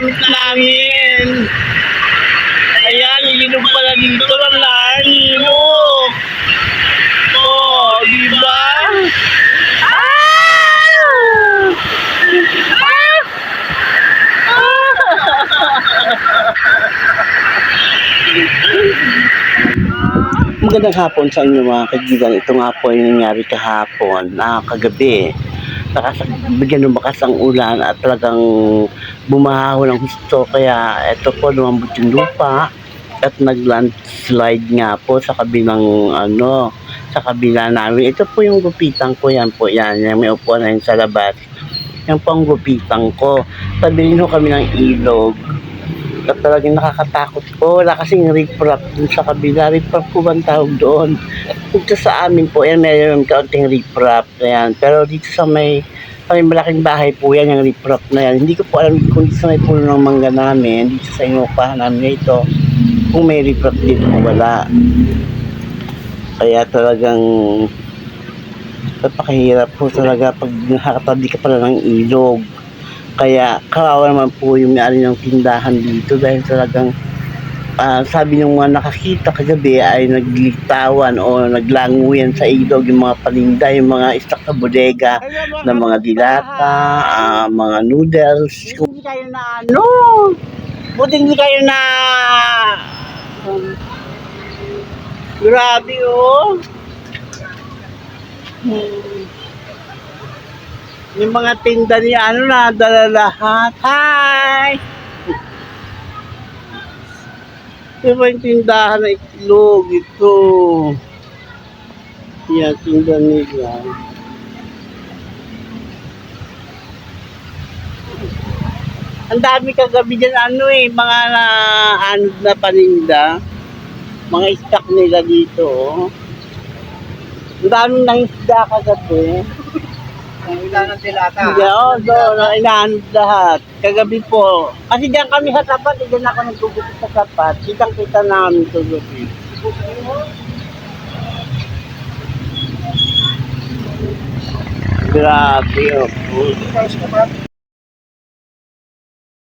gamit namin. Ayan, ilinom pala dito ng lani mo. Oh, di ba? Ah! Magandang hapon sa inyo mga kaibigan. Ito nga po yung nangyari kahapon, na kagabi. Nakas bigyan ng bakas ang ulan at talagang bumahaw ng gusto. Kaya ito po lumambot yung lupa at nag-landslide nga po sa kabilang ano, sa kabila namin. Ito po yung gupitan ko, yan po yan. Yan, may upuan na yun sa labas. Yan po ang gupitan ko. Tabilin ho kami ng ilog at talagang nakakatakot po. Wala kasing riprap dun sa kabila. Riprap po bang tawag doon? Dito sa amin po, yan meron kaunting riprap. Ayan. Pero dito sa may, sa may malaking bahay po yan, yung riprap na yan. Hindi ko po alam kung dito sa may puno ng mangga namin, dito sa inupahan namin ito, kung may riprap dito o wala. Kaya talagang napakahirap po talaga pag nakakatabi ka pala ng ilog. Kaya kawawa naman po yung may ng tindahan dito dahil talagang ah, sabi ng mga nakakita kagabi ay naglitawan o naglanguyan sa ilog yung mga paninda, yung mga stock sa bodega ng mga dilata, ah, mga noodles. Hindi kayo na ano, buti hindi kayo na um, grabe oh. Hmm. Yung mga tinda ni ano na, dala lahat. Hi! Ito ba yung tindahan ng itlog? Ito. Yan, tinda nila. Ang dami kagabi dyan, ano eh, mga na, ano na paninda. Mga stock nila dito, oh. Ang daming nangisda kagabi. Ang ilan ng dilata. Oo, oh, inaanod lahat. Kagabi po. Kasi diyan kami sa tapat, eh, diyan ako nagtutupit sa tapat. Kitang kita namin kagabi. Grabe, oh.